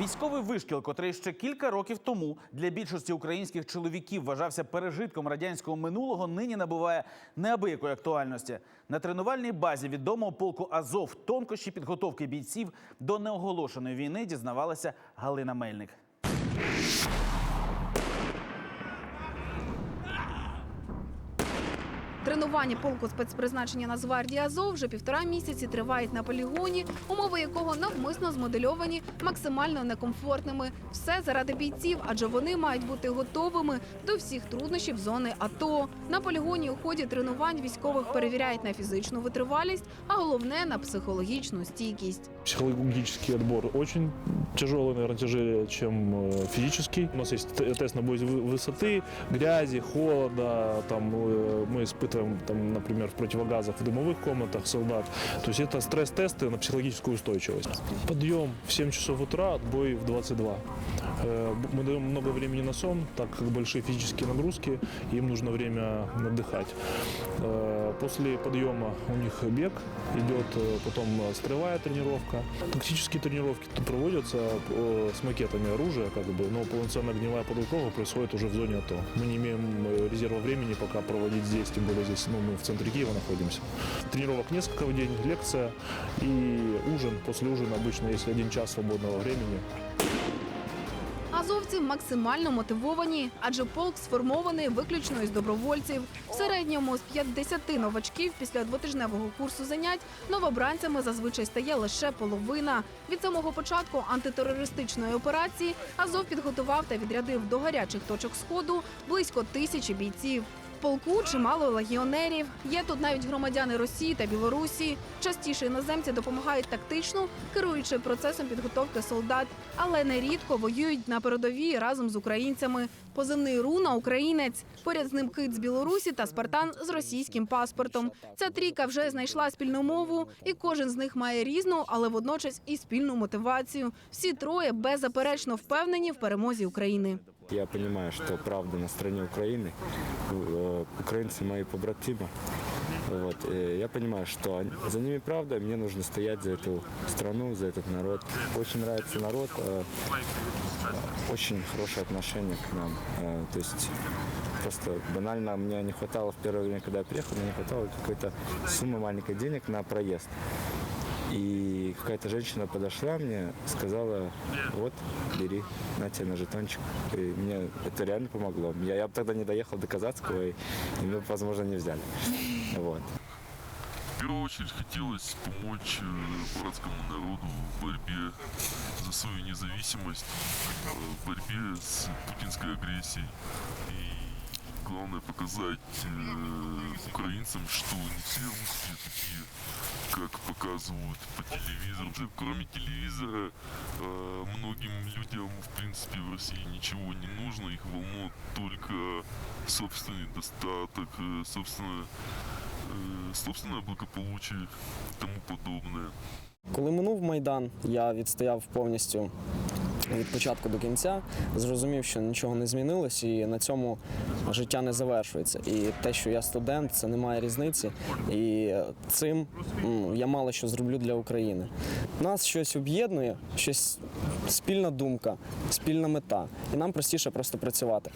Військовий вишкіл, котрий ще кілька років тому для більшості українських чоловіків вважався пережитком радянського минулого, нині набуває неабиякої актуальності. На тренувальній базі відомого полку Азов тонкощі підготовки бійців до неоголошеної війни дізнавалася Галина Мельник. Тренування полку спецпризначення Нацгвардії Азов вже півтора місяці тривають на полігоні, умови якого навмисно змодельовані максимально некомфортними. Все заради бійців, адже вони мають бути готовими до всіх труднощів зони АТО. На полігоні у ході тренувань військових перевіряють на фізичну витривалість, а головне на психологічну стійкість. Психологический отбор очень тяжелый, наверное, тяжелее, чем э, физический. У нас есть т- тест на боязнь вы- высоты, грязи, холода. Там, э, мы испытываем, там, например, в противогазах в дымовых комнатах солдат. То есть это стресс-тесты на психологическую устойчивость. Подъем в 7 часов утра, отбой в 22. Э, б- Мы даем много времени на сон, так как большие физические нагрузки, им нужно время отдыхать. После подъема у них бег, идет э, потом э, строевая тренировка. Тактические тренировки проводятся э, с макетами оружия, как бы, но полноценная огневая подготовка происходит уже в зоне АТО. Мы не имеем резерва времени пока проводить здесь, тем более здесь ну, мы в центре Киева находимся. Тренировок несколько в день, лекция и ужин. После ужина обычно, если один час свободного времени, Азовці максимально мотивовані, адже полк сформований виключно із добровольців. В середньому з 50 новачків після двотижневого курсу занять новобранцями зазвичай стає лише половина. Від самого початку антитерористичної операції Азов підготував та відрядив до гарячих точок сходу близько тисячі бійців. Полку чимало легіонерів. Є тут навіть громадяни Росії та Білорусі. Частіше іноземці допомагають тактично, керуючи процесом підготовки солдат, але нерідко воюють на передовій разом з українцями. Позивний руна українець. Поряд з ним кит з Білорусі та спартан з російським паспортом. Ця трійка вже знайшла спільну мову, і кожен з них має різну, але водночас і спільну мотивацію. Всі троє беззаперечно впевнені в перемозі України. Я понимаю, что правда на стороне Украины. Э, Украинцы мои побратимы. Вот. э, Я понимаю, что они- за ними правда, и мне нужно стоять за эту страну, за этот народ. Очень нравится народ, э, очень хорошее отношение к нам. Э, То есть просто банально мне не хватало в первое время, когда я приехал, мне не хватало какой-то суммы маленькой денег на проезд. И какая-то женщина подошла мне, сказала, вот, бери, на тебе на жетончик. И мне это реально помогло. Я, я бы тогда не доехал до Казацкого, и, и меня, возможно, не взяли. Вот. В первую очередь хотелось помочь э, братскому народу в борьбе за свою независимость, э, в борьбе с путинской агрессией. И главное показать э, украинцам, что не все русские такие, как показывают по телевизору. Кроме телевизора, э, многим людям, в принципе, в России ничего не нужно. Их волнует только собственный достаток, э, собственно, э, собственное благополучие и тому подобное. Коли минув Майдан, я відстояв повністю від початку до кінця, зрозумів, що нічого не змінилось, і на цьому життя не завершується. І те, що я студент, це не має різниці. І цим я мало що зроблю для України. Нас щось об'єднує, щось спільна думка, спільна мета, і нам простіше просто працювати.